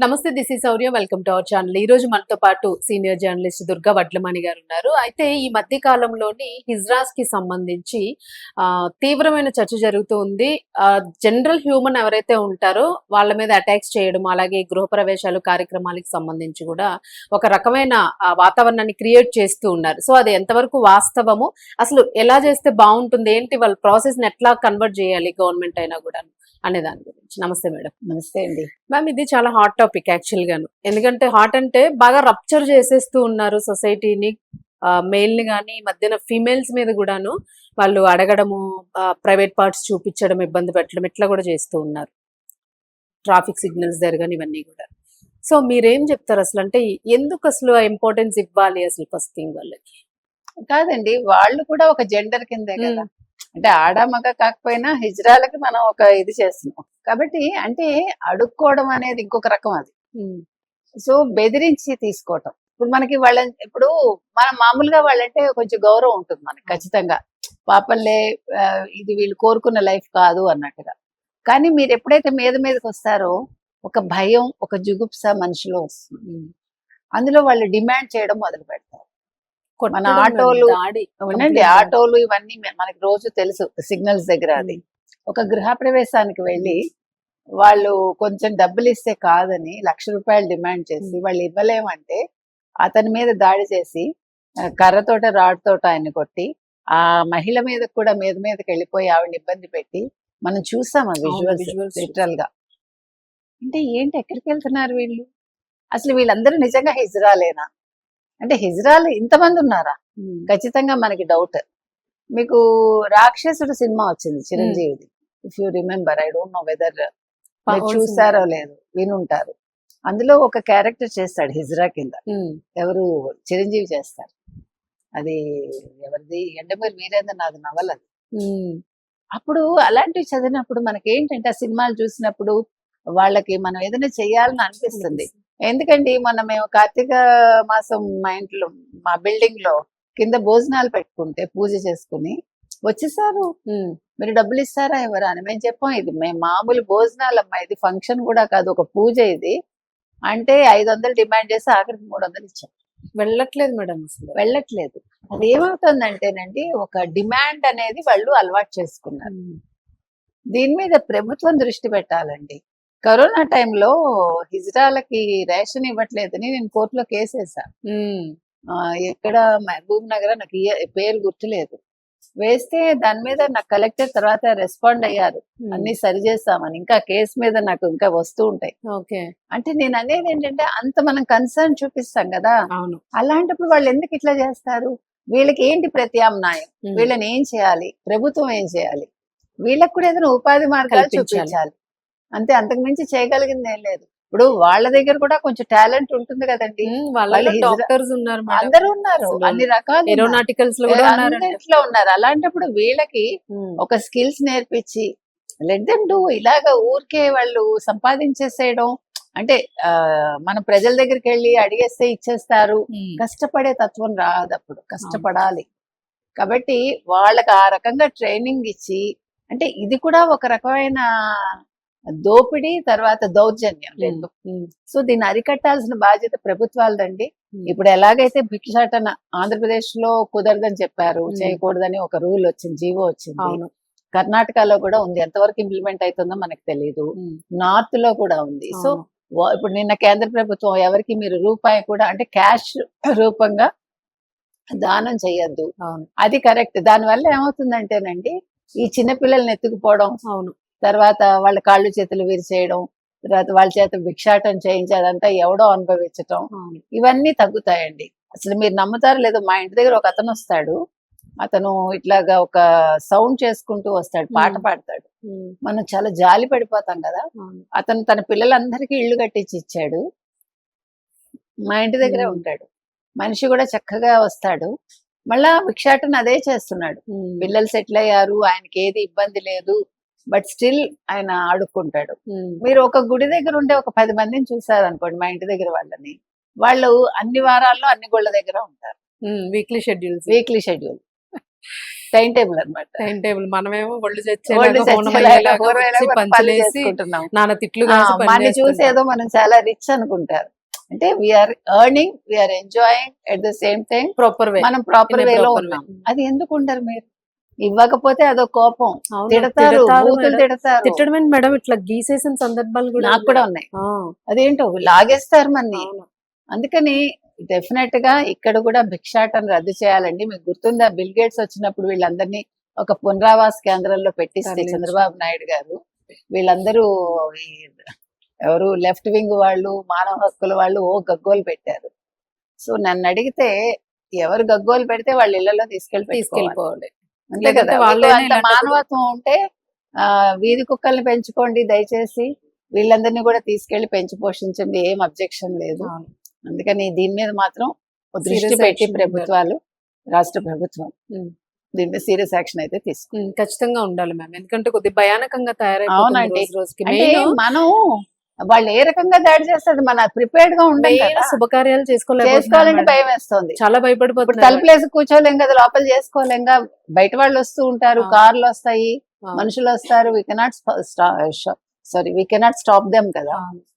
నమస్తే this is Sourya welcome to our channel ఈ రోజు మనతో పాటు సీనియర్ జర్నలిస్ట్ దుర్గా వడ్లమణి గారు ఉన్నారు. అయితే ఈ మధ్య కాలంలోని హిజ్రాస్కి సంబంధించి ఆ, తీవ్రమైన చర్చ జరుగుతూ ఉంది. జనరల్ హ్యూమన్ ఎవరైతే ఉంటారో వాళ్ళ మీద అటాక్స్ చేయడం అలాగే గృహప్రవేశాలు కార్యక్రమాలకు సంబంధించి కూడా ఒక రకమైన వాతావరణాన్ని క్రియేట్ చేస్తూ ఉన్నారు. సో అది ఎంతవరకు వాస్తవము? అసలు ఎలా చేస్తే బాగుంటుంది? ఏంటి వాళ్ళ ప్రాసెస్ని ఎట్లా కన్వర్ట్ చేయాలి గవర్నమెంట్ అయినా కూడా అనే దాని గురించి. నమస్తే మేడం. నమస్తే అండి. మ్యామ్ ఇది చాలా హాట్ టాపిక్ యాక్చువల్ గాను. ఎందుకంటే హాట్ అంటే బాగా రప్చర్ చేసేస్తూ ఉన్నారు సొసైటీని. మెయిల్ని కానీ మధ్యన ఫీమేల్స్ మీద కూడాను వాళ్ళు అడగడము ప్రైవేట్ పార్ట్స్ చూపించడం ఇబ్బంది పెట్టడం ఇట్లా కూడా చేస్తూ ఉన్నారు. ట్రాఫిక్ సిగ్నల్స్ దగ్గర కానీ ఇవన్నీ కూడా. సో మీరేం చెప్తారు అసలు? అంటే ఎందుకు అసలు ఇంపార్టెన్స్ ఇవ్వాలి అసలు ఫస్ట్ థింగ్ వాళ్ళకి? కాదండి వాళ్ళు కూడా ఒక జెండర్ కిందే కదా. అంటే ఆడ మగ కాకపోయినా హిజ్రాలకి మనం ఒక ఇది చేస్తున్నాం. కాబట్టి అంటే అడుక్కోవడం అనేది ఇంకొక రకం అది. సో బెదిరించి తీసుకోవటం. ఇప్పుడు మనకి వాళ్ళ ఇప్పుడు మనం మామూలుగా వాళ్ళంటే కొంచెం గౌరవం ఉంటుంది మనకి ఖచ్చితంగా. పాపల్లే ఇది వీళ్ళు కోరుకున్న లైఫ్ కాదు అన్నట్టుగా. కానీ మీరు ఎప్పుడైతే మీద మీదకి వస్తారో ఒక భయం ఒక జుగుప్స మనిషిలో వస్తుంది. అందులో వాళ్ళు డిమాండ్ చేయడం మొదలు పెడతారు మన ఆటోలు గా. ఆటోలు ఇవన్నీ మనకి రోజు తెలుసు సిగ్నల్స్ దగ్గర అది. ఒక గృహ ప్రవేశానికి వెళ్ళి వాళ్ళు కొంచెం డబ్బులు ఇస్తే కాదని లక్ష రూపాయలు డిమాండ్ చేసి. వాళ్ళు ఇవ్వలేమంటే అతని మీద దాడి చేసి కర్రతోట రాడ్తోట ఆయన కొట్టి ఆ మహిళ మీద కూడా మీద మీదకి వెళ్ళిపోయి ఆవిడ ఇబ్బంది పెట్టి మనం చూసాం ఆ విజువల్స్ visuals లిటరల్గా అంటే ఏంటి ఎక్కడికి వెళ్తున్నారు వీళ్ళు? అసలు వీళ్ళందరూ నిజంగా హిజ్రాలేనా? అంటే హిజ్రాలు ఇంతమంది ఉన్నారా. ఖచ్చితంగా మనకి డౌట్ మీకు రాక్షసుడు సినిమా వచ్చింది చిరంజీవిది. If you remember I don't know whether చూసారో లేదు వినుంటారు. అందులో ఒక క్యారెక్టర్ చేస్తాడు హిజ్రా కింద. ఎవరు? చిరంజీవి చేస్తారు అది ఎవరిది? ఎండమూరి వీరేంద్రనాథ్ నవల అది. అప్పుడు అలాంటివి చదివినప్పుడు మనకి ఏంటంటే ఆ సినిమాలు చూసినప్పుడు వాళ్ళకి మనం ఏదైనా చేయాలని అనిపిస్తుంది. ఎందుకండి? మొన్న మేము కార్తీక మాసం మా ఇంట్లో మా బిల్డింగ్లో కింద భోజనాలు పెట్టుకుంటే పూజ చేసుకుని వచ్చేసారు. మీరు డబ్బులు ఇస్తారా ఎవరా అని మేము చెప్పాం. ఇది మేము మామూలు భోజనాలు అమ్మా ఇది ఫంక్షన్ కూడా కాదు ఒక పూజ ఇది. అంటే ఐదు వందలు డిమాండ్ చేసి ఆఖరికి మూడు వందలు ఇచ్చాం వెళ్ళట్లేదు మేడం అసలు. వెళ్ళట్లేదు. అది ఏమవుతుందంటేనండి ఒక డిమాండ్ అనేది వాళ్ళు అలవాటు చేసుకున్నారు. దీని మీద ప్రభుత్వం దృష్టి పెట్టాలండి. కరోనా టైంలో హిజ్రాలకి రేషన్ ఇవ్వట్లేదని నేను కోర్టులో కేసు వేసాను ఉమ్. ఆ, ఎక్కడ మహబూబ్ నగర్ నాకు పేరు గుర్తులేదు. వేస్తే దాని మీద నాకు కలెక్టర్ తర్వాత రెస్పాండ్ అయ్యారు. అన్ని సరి చేస్తామని. ఇంకా కేసు మీద నాకు ఇంకా వస్తూ ఉంటాయి. ఓకే. అంటే నేను అనేది ఏంటంటే అంత మనం కన్సర్న్ చూపిస్తాం కదా. అవును. అలాంటప్పుడు వాళ్ళు ఎందుకు ఇట్లా చేస్తారు? వీళ్ళకి ఏంటి ప్రత్యామ్నాయం. వీళ్ళని ఏం చేయాలి? ప్రభుత్వం ఏం చేయాలి? వీళ్ళకి కూడా ఏదైనా ఉపాధి మార్గాలు. చూపించాలి. అంతే అంతకు మించి చేయగలిగింది ఏం లేదు. ఇప్పుడు వాళ్ళ దగ్గర కూడా కొంచెం టాలెంట్ ఉంటుంది కదండి. డాక్టర్స్ ఉన్నారు. అందరూ ఉన్నారు అన్ని రకాలు ఉన్నారు. ఏరోనాటికల్స్లో కూడా ఉన్నారు. అలాంటప్పుడు వీళ్ళకి ఒక స్కిల్స్ నేర్పించి లెట్ దెమ్ డూ ఇలాగ ఊరికే వాళ్ళు సంపాదించేసేయడం అంటే మన ప్రజల దగ్గరికి వెళ్ళి అడిగేస్తే ఇచ్చేస్తారు. కష్టపడే తత్వం రాదు అప్పుడు కష్టపడాలి. కాబట్టి వాళ్ళకి ఆ రకంగా ట్రైనింగ్ ఇచ్చి అంటే ఇది కూడా ఒక రకమైన దోపిడీ తర్వాత దౌర్జన్యం రెండు. సో దీన్ని అరికట్టాల్సిన బాధ్యత ప్రభుత్వాలదండి ఇప్పుడు ఎలాగైతే భిక్షాటన ఆంధ్రప్రదేశ్లో కుదరదని చెప్పారు. చేయకూడదని ఒక రూల్ వచ్చింది జీవో వచ్చింది. అవును. కర్ణాటకలో కూడా ఉంది. ఎంతవరకు ఇంప్లిమెంట్ అవుతుందో మనకు తెలియదు నార్త్లో కూడా ఉంది. సో ఇప్పుడు నిన్న కేంద్ర ప్రభుత్వం ఎవరికి మీరు రూపాయి కూడా అంటే క్యాష్ రూపంగా దానం చేయొద్దు అవును. అది కరెక్ట్. దాని వల్ల ఏమవుతుందంటేనండి ఈ చిన్న పిల్లల్ని ఎత్తుకుపోవడం అవును. తర్వాత వాళ్ళ కాళ్ళు చేతులు విరిచేయడం తర్వాత వాళ్ళ చేత భిక్షాటం చేయించి అదంతా ఎవడో అనుభవించటం ఇవన్నీ తగ్గుతాయండి. అసలు మీరు నమ్ముతారు లేదో మా ఇంటి దగ్గర ఒక అతను వస్తాడు. అతను ఇట్లాగా ఒక సౌండ్ చేసుకుంటూ వస్తాడు పాట. పాడతాడు. మనం చాలా జాలి పడిపోతాం కదా. అతను తన పిల్లలందరికీ ఇల్లు కట్టించి ఇచ్చాడు. మా ఇంటి దగ్గరే. ఉంటాడు. మనిషి కూడా చక్కగా వస్తాడు. మళ్ళా భిక్షాటన అదే చేస్తున్నాడు. పిల్లలు సెటిల్ అయ్యారు ఆయనకి ఏది ఇబ్బంది లేదు బట్ స్టిల్ ఆయన ఆడుకుంటాడు. ఉమ్, మీరు ఒక గుడి దగ్గర ఉండే ఒక పది మందిని చూసారు అనుకోండి మా ఇంటి దగ్గర వాళ్ళని. వాళ్ళు అన్ని వారాల్లో అన్ని గుళ్ళ దగ్గర ఉంటారు. Weekly schedules weekly schedule time table అన్నమాట. టైం టేబుల్ మనమేమో ఒళ్ళు. నాన్న తిట్లు మనని చూసి. ఏదో మనం చాలా రిచ్ అనుకుంటారు. అంటే we're earning we're enjoying at the same time proper way మనం ప్రాపర్ వేలో ఉన్నాం. అది ఎందుకు ఉండరు మీరు? ఇవ్వకపోతే అదో కోపం. తిడతారు తిడతారు బూతులు మేడం. ఇట్లా గీసేసిన సందర్భాలు కూడా నాకు కూడా ఉన్నాయి. అదేంటో లాగేస్తారు మన్ని. అందుకని డెఫినెట్గా ఇక్కడ కూడా భిక్షాటం రద్దు చేయాలండి. మీకు గుర్తుందా? బిల్ గేట్స్ వచ్చినప్పుడు వీళ్ళందరినీ ఒక పునరావాస కేంద్రంలో పెట్టిస్తే. చంద్రబాబు నాయుడు గారు వీళ్ళందరూ ఎవరు లెఫ్ట్ వింగ్ వాళ్ళు మానవ హక్కుల వాళ్ళు ఓ గగ్గోలు పెట్టారు. సో నన్ను అడిగితే ఎవరు గగ్గోలు పెడితే వాళ్ళ ఇళ్ళలో పెట్టుకోవాలి. తీసుకెళ్ళిపోవాలి. అంతే కదా. ఇలాంటి మానవత్వం ఉంటే ఆ వీధి కుక్కల్ని పెంచుకోండి దయచేసి. వీళ్ళందరినీ కూడా తీసుకెళ్ళి పెంచి పోషించండి ఏం అబ్జెక్షన్ లేదు. అందుకని దీని మీద మాత్రం దృష్టి పెట్టి ప్రభుత్వాలు రాష్ట్ర ప్రభుత్వం. దీని మీద సీరియస్ యాక్షన్ అయితే తీసుకో ఉమ్, ఖచ్చితంగా ఉండాలి మ్యామ్. ఎందుకంటే కొద్ది భయానకంగా తయారైపోతుంది మెయిన్ మనం వాళ్ళు ఏ రకంగా దాడి చేస్తారు మన ప్రిపేర్డ్గా ఉండం మెయిన్ కదా. శుభకార్యాలు చేసుకోలేకపోతున్నాం చేసుకోవాలంటే. భయం వేస్తుంది. చాలా భయపడిపోతున్నారు తలుపులేసి కూర్చోలేం కదా లోపల చేసుకోలేం బయట వాళ్ళు వస్తూ ఉంటారు. కార్లు వస్తాయి మనుషులు వస్తారు. We cannot sorry we cannot stop them కదా.